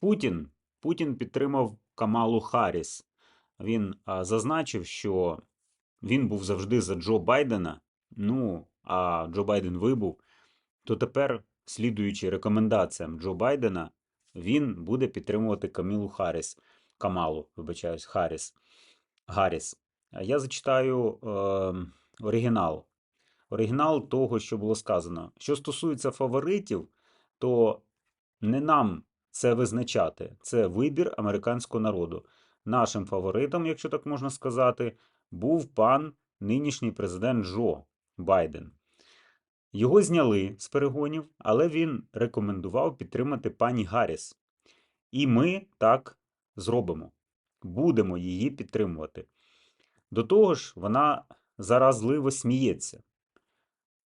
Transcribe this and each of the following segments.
Путін. Путін підтримав Камалу Харріс. Він зазначив, що він був завжди за Джо Байдена. Ну, а Джо Байден вибув, то тепер, слідуючи рекомендаціям Джо Байдена, він буде підтримувати Камілу Харріс. Камалу, вибачаюсь, Харріс. Гарріс. Я зачитаю е, оригінал. Оригінал того, що було сказано. Що стосується фаворитів, то не нам це визначати. Це вибір американського народу. Нашим фаворитом, якщо так можна сказати, був пан нинішній президент Джо Байден. Його зняли з перегонів, але він рекомендував підтримати пані Гарріс. І ми так зробимо. Будемо її підтримувати. До того ж, вона заразливо сміється,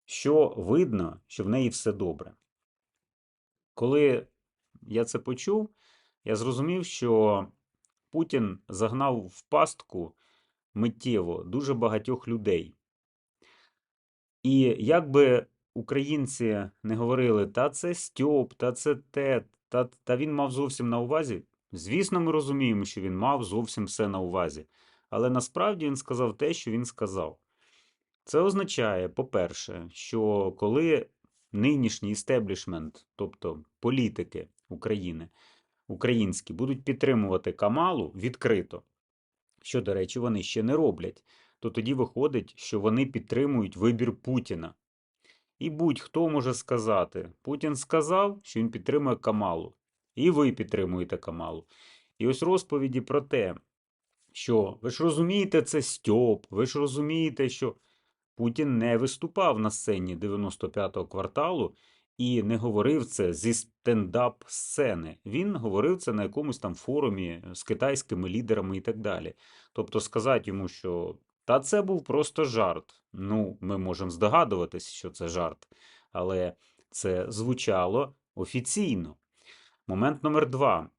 що видно, що в неї все добре. Коли я це почув, я зрозумів, що Путін загнав в пастку миттєво дуже багатьох людей. І як би українці не говорили, та це Стьоп, та це те, та, та він мав зовсім на увазі. Звісно, ми розуміємо, що він мав зовсім все на увазі. Але насправді він сказав те, що він сказав. Це означає, по-перше, що коли нинішній істеблішмент, тобто політики України, українські, будуть підтримувати Камалу відкрито, що, до речі, вони ще не роблять, то тоді виходить, що вони підтримують вибір Путіна. І будь-хто може сказати: Путін сказав, що він підтримує Камалу, і ви підтримуєте Камалу. І ось розповіді про те, що ви ж розумієте, це Стьоп, ви ж розумієте, що Путін не виступав на сцені 95-го кварталу і не говорив це зі стендап сцени. Він говорив це на якомусь там форумі з китайськими лідерами і так далі. Тобто сказати йому, що та це був просто жарт. Ну, ми можемо здогадуватись, що це жарт, але це звучало офіційно. Момент номер два.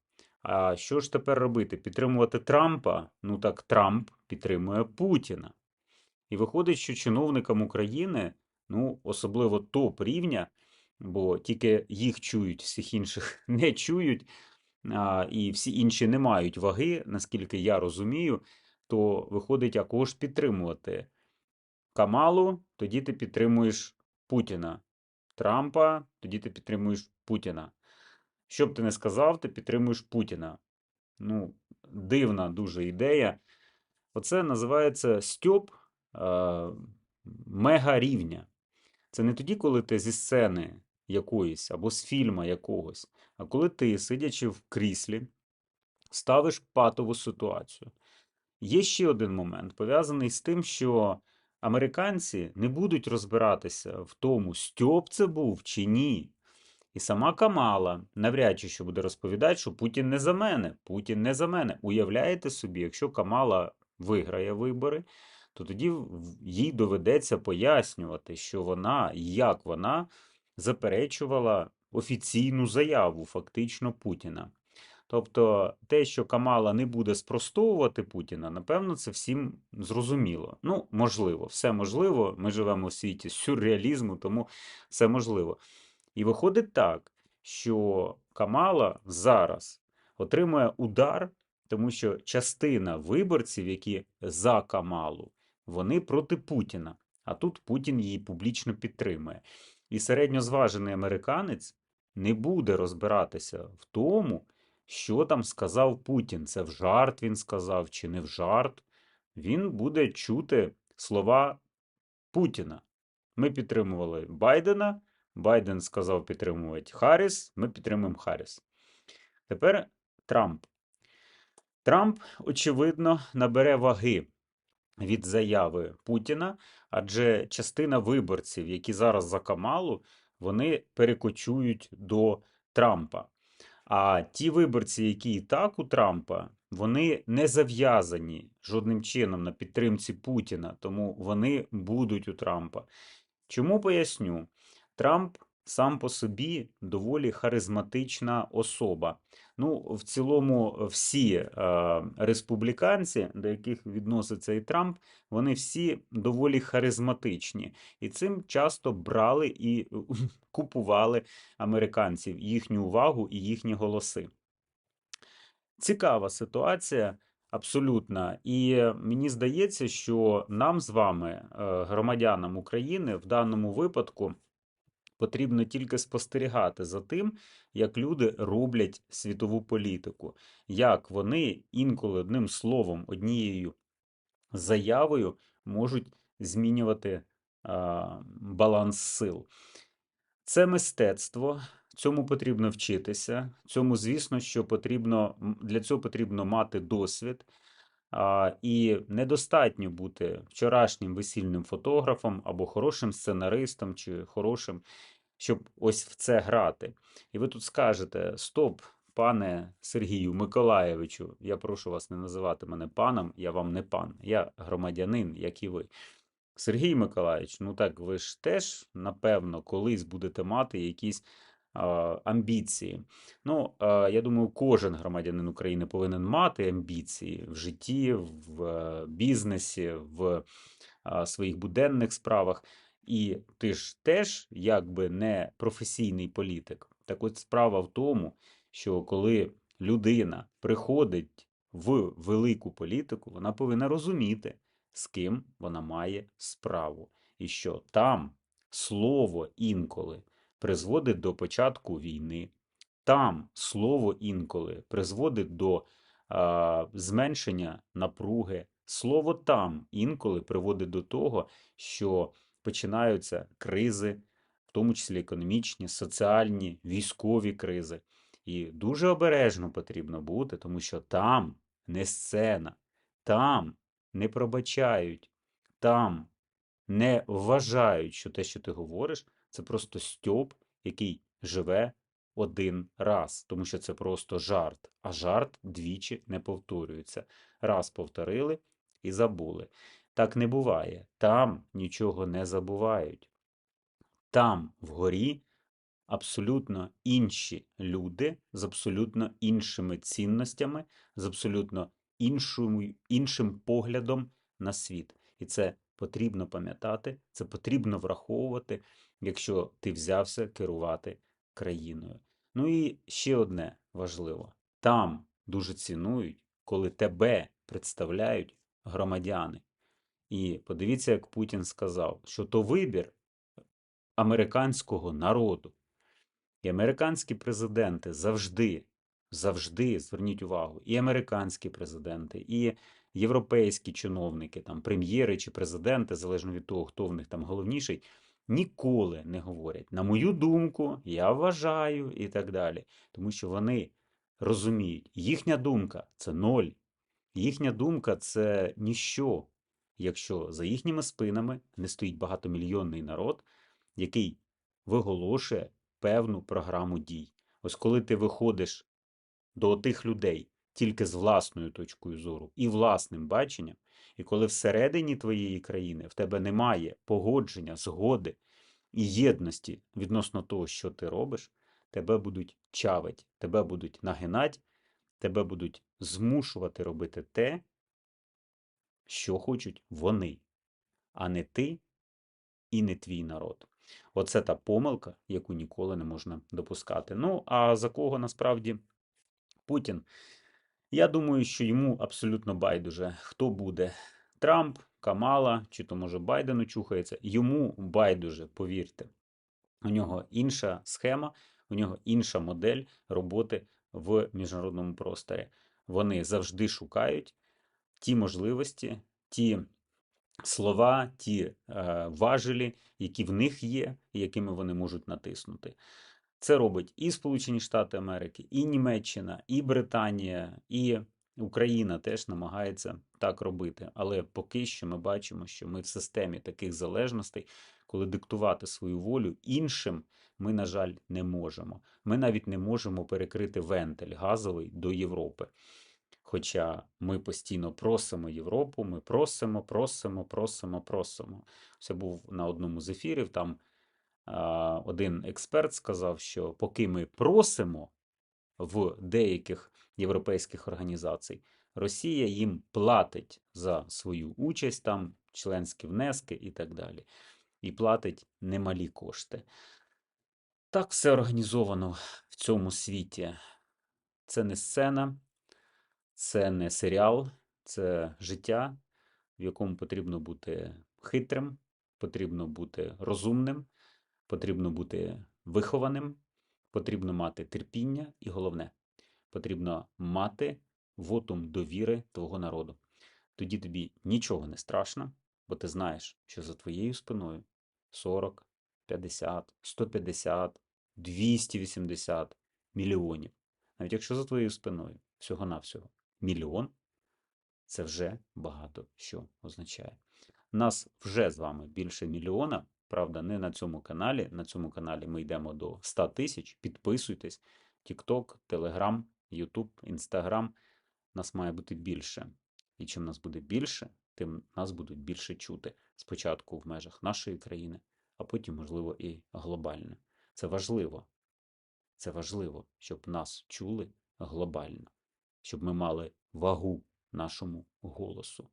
А що ж тепер робити? Підтримувати Трампа? Ну так Трамп підтримує Путіна. І виходить, що чиновникам України, ну, особливо топ рівня, бо тільки їх чують, всіх інших не чують, а, і всі інші не мають ваги, наскільки я розумію, то виходить, а кого ж підтримувати? Камалу, тоді ти підтримуєш Путіна. Трампа, тоді ти підтримуєш Путіна. Що б ти не сказав, ти підтримуєш Путіна. Ну, дивна дуже ідея. Оце називається стьоп е, мега рівня. Це не тоді, коли ти зі сцени якоїсь або з фільма якогось, а коли ти, сидячи в кріслі, ставиш патову ситуацію. Є ще один момент, пов'язаний з тим, що американці не будуть розбиратися в тому, стьоп це був чи ні. І сама Камала навряд чи що буде розповідати, що Путін не за мене, Путін не за мене. Уявляєте собі, якщо Камала виграє вибори, то тоді їй доведеться пояснювати, що вона, як вона заперечувала офіційну заяву фактично Путіна. Тобто те, що Камала не буде спростовувати Путіна, напевно, це всім зрозуміло. Ну, можливо, все можливо. Ми живемо у світі сюрреалізму, тому все можливо. І виходить так, що Камала зараз отримує удар, тому що частина виборців, які за Камалу, вони проти Путіна. А тут Путін її публічно підтримує. І середньозважений американець не буде розбиратися в тому, що там сказав Путін. Це в жарт він сказав чи не в жарт. Він буде чути слова Путіна. Ми підтримували Байдена. Байден сказав підтримувати Харріс, ми підтримуємо Харріс. Тепер Трамп. Трамп, очевидно, набере ваги від заяви Путіна, адже частина виборців, які зараз за Камалу, вони перекочують до Трампа. А ті виборці, які і так у Трампа, вони не зав'язані жодним чином на підтримці Путіна, тому вони будуть у Трампа. Чому поясню? Трамп сам по собі доволі харизматична особа. Ну, в цілому, всі е, республіканці, до яких відноситься і Трамп, вони всі доволі харизматичні. І цим часто брали і купували американців їхню увагу і їхні голоси. Цікава ситуація, абсолютно. І мені здається, що нам з вами, е, громадянам України, в даному випадку потрібно тільки спостерігати за тим, як люди роблять світову політику, як вони інколи одним словом, однією заявою можуть змінювати а, баланс сил. Це мистецтво, цьому потрібно вчитися. Цьому, звісно, що потрібно для цього потрібно мати досвід. А, І недостатньо бути вчорашнім весільним фотографом або хорошим сценаристом чи хорошим, щоб ось в це грати. І ви тут скажете: Стоп, пане Сергію Миколаєвичу, я прошу вас не називати мене паном, я вам не пан, я громадянин, як і ви. Сергій Миколаївич, ну так ви ж теж, напевно, колись будете мати якісь амбіції. Ну, я думаю, кожен громадянин України повинен мати амбіції в житті, в а, бізнесі, в своїх буденних справах. І ти ж теж, якби не професійний політик. Так от справа в тому, що коли людина приходить в велику політику, вона повинна розуміти, з ким вона має справу, і що там слово інколи призводить до початку війни, там слово інколи призводить до а, зменшення напруги, слово там інколи приводить до того, що починаються кризи, в тому числі економічні, соціальні, військові кризи. І дуже обережно потрібно бути, тому що там не сцена, там не пробачають, там не вважають, що те, що ти говориш, це просто стьоп, який живе один раз, тому що це просто жарт, а жарт двічі не повторюється. Раз повторили і забули. Так не буває. Там нічого не забувають. Там вгорі абсолютно інші люди з абсолютно іншими цінностями, з абсолютно іншим, іншим поглядом на світ. І це потрібно пам'ятати, це потрібно враховувати, якщо ти взявся керувати країною. Ну і ще одне важливо: там дуже цінують, коли тебе представляють громадяни. І подивіться, як Путін сказав, що то вибір американського народу. І американські президенти завжди, завжди, зверніть увагу, і американські президенти, і європейські чиновники, там прем'єри чи президенти, залежно від того, хто в них там головніший, ніколи не говорять. На мою думку, я вважаю і так далі. Тому що вони розуміють, їхня думка це ноль. Їхня думка це ніщо, якщо за їхніми спинами не стоїть багатомільйонний народ, який виголошує певну програму дій. Ось коли ти виходиш до тих людей тільки з власною точкою зору і власним баченням, і коли всередині твоєї країни в тебе немає погодження, згоди і єдності відносно того, що ти робиш, тебе будуть чавить, тебе будуть нагинати, тебе будуть змушувати робити те, що хочуть вони, а не ти і не твій народ. Оце та помилка, яку ніколи не можна допускати. Ну, а за кого насправді Путін? Я думаю, що йому абсолютно байдуже, хто буде Трамп, Камала, чи то може Байден очухається. Йому байдуже, повірте. У нього інша схема, у нього інша модель роботи в міжнародному просторі. Вони завжди шукають ті можливості, ті слова, ті е, важелі, які в них є, і якими вони можуть натиснути. Це робить і Сполучені Штати Америки, і Німеччина, і Британія, і Україна теж намагається так робити. Але поки що ми бачимо, що ми в системі таких залежностей, коли диктувати свою волю іншим, ми, на жаль, не можемо. Ми навіть не можемо перекрити вентиль газовий до Європи. Хоча ми постійно просимо Європу, ми просимо, просимо, просимо, просимо. Це був на одному з ефірів. Там а, один експерт сказав, що поки ми просимо в деяких європейських організацій, Росія їм платить за свою участь, там членські внески і так далі. І платить немалі кошти. Так все організовано в цьому світі. Це не сцена. Це не серіал, це життя, в якому потрібно бути хитрим, потрібно бути розумним, потрібно бути вихованим, потрібно мати терпіння і головне, потрібно мати вотум довіри твого народу. Тоді тобі нічого не страшно, бо ти знаєш, що за твоєю спиною 40, 50, 150, 280 мільйонів. Навіть якщо за твоєю спиною всього-навсього мільйон, це вже багато що означає. Нас вже з вами більше мільйона. Правда, не на цьому каналі. На цьому каналі ми йдемо до 100 тисяч. Підписуйтесь. TikTok, Telegram, YouTube, Instagram. Нас має бути більше. І чим нас буде більше, тим нас будуть більше чути. Спочатку в межах нашої країни, а потім, можливо, і глобально. Це важливо. Це важливо, щоб нас чули глобально, щоб ми мали вагу нашому голосу.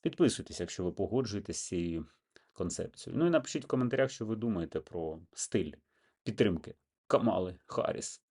Підписуйтесь, якщо ви погоджуєтесь з цією концепцією. Ну і напишіть в коментарях, що ви думаєте про стиль підтримки Камали Харріс.